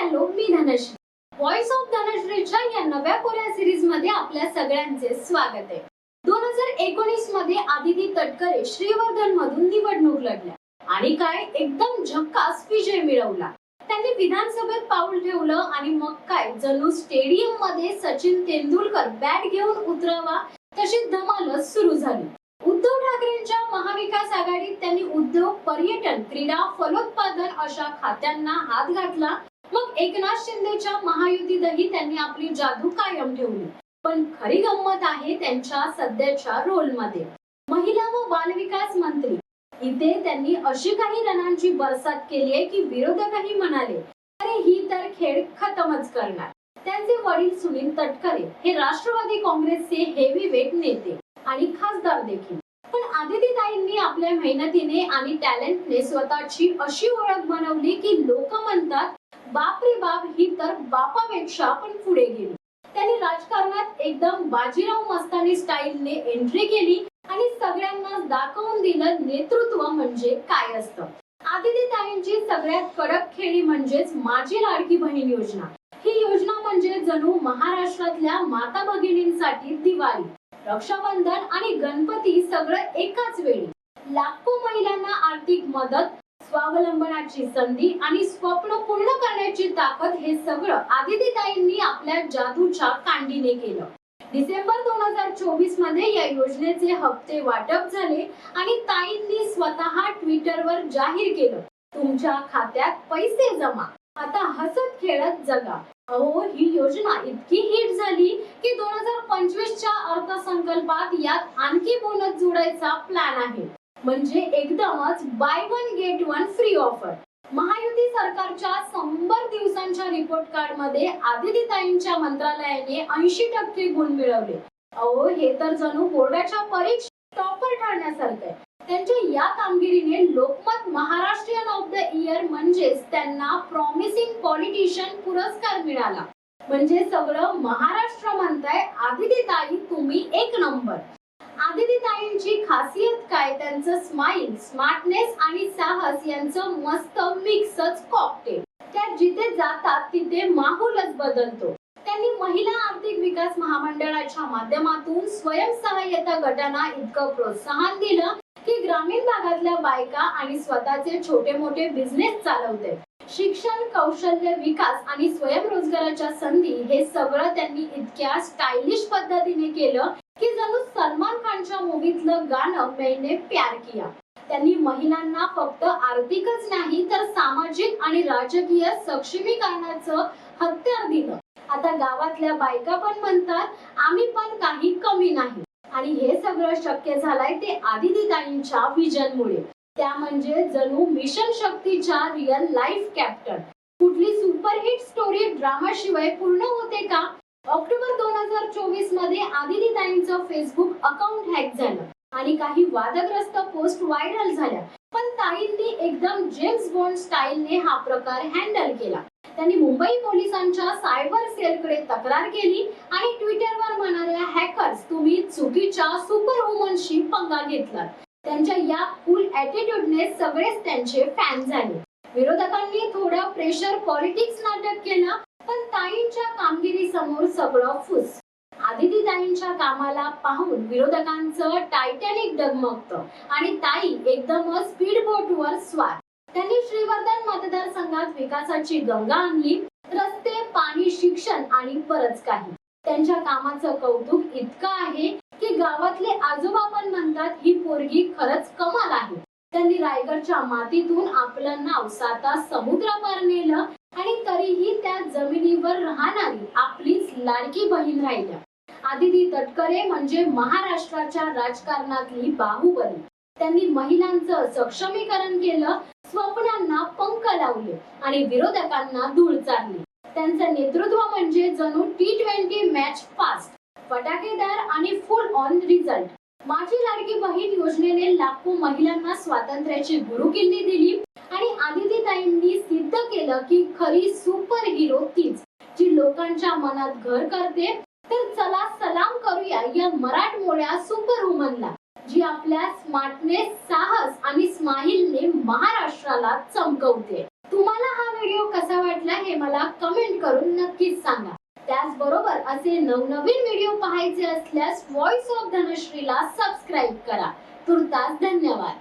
Hello मी Dhanashree. Voice of धनश्रीच्या या नव्या कोरिया सिरीजमध्ये आपल्या सगळ्यांचे स्वागत आहे. दोन हजार एकोणीसमध्ये आदिती तटकरे श्रीवर्धन मधून निवडणूक लढल्या आणि काय एकदम झक्कास विजय मिळवला. त्यांनी विधानसभेत पाऊल ठेवलं आणि मग काय? जणू स्टेडियममध्ये सचिन तेंडुलकर बॅट घेऊन उतरावा तशी धमालच सुरू झाली. उद्धव ठाकरेंच्या महाविकास आघाडीत त्यांनी उद्योग पर्यटन क्रीडा फलोत्पादन अशा खात्यांना हात घातला मग एकनाथ शिंदेच्या महायुतीतही त्यांनी आपली जादू कायम ठेवली. पण खरी गंमत आहे त्यांच्या सध्याच्या रोलमध्ये महिला व बालविकास मंत्री. इथे त्यांनी अशी काही रणांची बरसात केली आहे की विरोधकही म्हणाले अरे ही तर खेळ खतमच करणार. त्यांचे वडील सुनील तटकरे हे राष्ट्रवादी काँग्रेसचे हेवी वेट नेते आणि खासदार देखील. पण आदितीताईंनी आपल्या मेहनतीने आणि टॅलेंटने स्वतःची अशी ओळख बनवली की लोक म्हणतात बाप रे बाप ही तर बापापेक्षा पण पुढे गेली. त्यांनी राजकारणात एकदम बाजीराव मस्तानी स्टाईलने एंट्री केली आणि सगळ्यांना दाखवून दिलं नेतृत्व म्हणजे काय असतं. आदितीताईंची सगळ्यात कडक खेळी म्हणजेच माझी लाडकी बहीण योजना. ही योजना म्हणजे जणू महाराष्ट्रातल्या माता भगिनींसाठी दिवाळी रक्षाबंधन आणि गणपती सगळं एकाच वेळी. लाखो महिलांना आर्थिक मदत स्वावलंबनाची संधी आणि स्वप्न पूर्ण करण्याची ताकद हे सगळं आदितीताईंनी आपल्या जादूच्या कांडीने केलं. डिसेंबर दोन हजार चोवीसमध्ये या योजनेचे हप्ते वाटप झाले आणि ताईंनी स्वतः ट्विटरवर जाहीर केलं तुमच्या खात्यात पैसे जमा. आता हसत खेळत जगा. अहो ही योजना इतकी हिट झाली की दोन हजार पंचवीस च्या अर्थसंकल्पात यात आणखी बोनस जोडायचा प्लॅन आहे. म्हणजे एकदमच buy one get one free offer Mahayuti सरकारच्या शंभर दिवसांच्या रिपोर्ट कार्डमध्ये आदितीताईंच्या मंत्रालयाने ऐंशी टक्के गुण मिळवले. अहो हे तर जणू बोर्डाच्या परीक्षेत टॉपर ठरण्यासारखं आहे. त्यांच्या या कामगिरीने Lokmat Maharashtrian of the year म्हणजेच त्यांना प्रॉमिसिंग पॉलिटिशियन पुरस्कार मिळाला. म्हणजे सगळं महाराष्ट्र म्हणताय आदितीताई तुम्ही एक नंबर आदितीताईंची खासियत काय? त्यांचं स्माइल स्मार्टनेस आणि साहस यांचं मस्त मिक्सच कॉकटेल त्या जिथे जातात तिथे माहोलच बदलतो. त्यांनी महिला आर्थिक विकास महामंडळाच्या माध्यमातून स्वयंसहाय्यता गटांना इतकं प्रोत्साहन दिलं की ग्रामीण भागातल्या बायका आणि स्वतःचे छोटे मोठे बिझनेस चालवते. शिक्षण कौशल्य विकास आणि स्वयंरोजगाराच्या संधी हे सगळं त्यांनी इतक्या स्टायलिश पद्धतीने केलं की जणू सलमान खानच्या मूवीतलं गाणं मैंने प्यार किया. त्यांनी महिलांना फक्त आर्थिकच नाही तर सामाजिक आणि राजकीय सक्षमीकरणाचं हत्यार दिलं. आता गावातल्या बायका पण म्हणतात आम्ही पण काही कमी नाही. आणि हे सगळं शक्य झालंय ते आदितीताईंच्या विजनमुळे. त्या म्हणजे जणू मिशन शक्तीच्या रिअल लाईफ कॅप्टन कुठली सुपरहिट स्टोरी ड्रामा शिवाय पूर्ण होते का? ऑक्टोबर दोन हजार चोवीसमध्ये आदितीताईंचं फेसबुक अकाउंट हॅक झालं आणि काही वादग्रस्त पोस्ट व्हायरल झाल्या. पण ताईंनी एकदम जेम्स बॉन्ड स्टाईलने हा प्रकार हँडल केला. त्यांनी मुंबई पोलिसांच्या सायबर सेलकडे तक्रार केली आणि ट्विटरवर म्हणाल्या हॅकर्स तुम्ही चुकीच्या सुपर वुमनशी पंगा घेतलात. त्यांच्या या कूल ऍटिट्यूडने सगळेच त्यांचे फॅन झाले. विरोधकांनी थोडं प्रेशर पॉलिटिक्स नाटक केलं पण ताईंच्या कामगिरी समोर सगळं फुस. आदिती ताईंच्या कामाला पाहून विरोधकांचं टायटॅनिक डगमगतं आणि ताई एकदमच स्पीड बोटवर स्वार. त्यांनी श्रीवर्धन मतदारसंघात विकासाची गंगा आणली रस्ते पाणी शिक्षण आणि बरच काही. त्यांच्या कामाचं कौतुक इतकं आहे की गावातले आजोबा पण म्हणतात ही पोरगी खरंच कमाल आहे. त्यांनी रायगडच्या मातीतून आपलं नाव साता समुद्रापार नेलं आणि तरीही त्या जमिनीवर राहणारी आपलीच लाडकी बहीण राहिल्या. आदिती तटकरे म्हणजे महाराष्ट्राच्या राजकारणातली बाहुबली. त्यांनी महिलांचं सक्षमीकरण केलं स्वप्नांना पंख लावले आणि विरोधकांना धूळ चारली. त्यांचं नेतृत्व म्हणजे जणू टी ट्वेंटी मॅच फास्ट फटाकेदार आणि फुल ऑन रिझल्ट माझी लाडकी बहीण योजनेने लाखो महिलांना स्वातंत्र्याची गुरुकिल्ली दिली आणि आदितीताईंनी सिद्ध केलं की खरी सुपर हिरो तीच जी लोकांच्या मनात घर करते. तर चला सलाम करूया या मराठमोळ्या सुपर वुमनला जी आपल्या स्मार्टनेस साहस आणि स्माइलने महाराष्ट्राला चमकवते. तुम्हाला हा व्हिडिओ कसा वाटला हे मला कमेंट करून नक्कीच सांगा. त्याचबरोबर असे नवनवीन व्हिडिओ पाहायचे असल्यास व्हॉइस ऑफ धनश्रीला सबस्क्राईब करा. तुर्तास धन्यवाद.